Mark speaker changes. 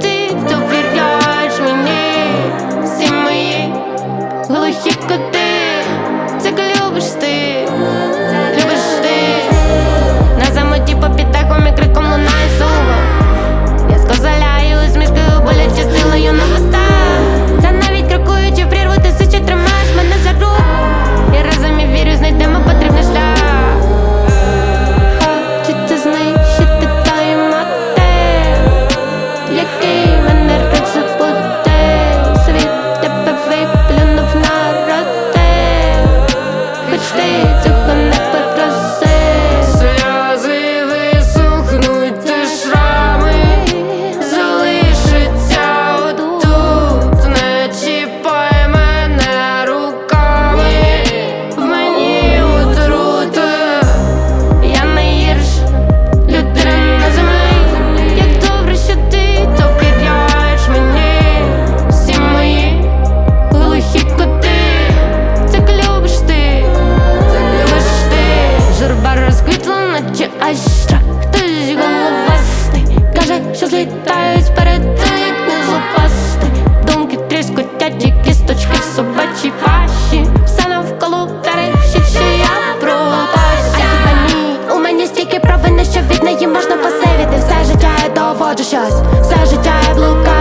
Speaker 1: ти довіряєш мені. Всі мої глухі коти. Сейчас все життя я блукаю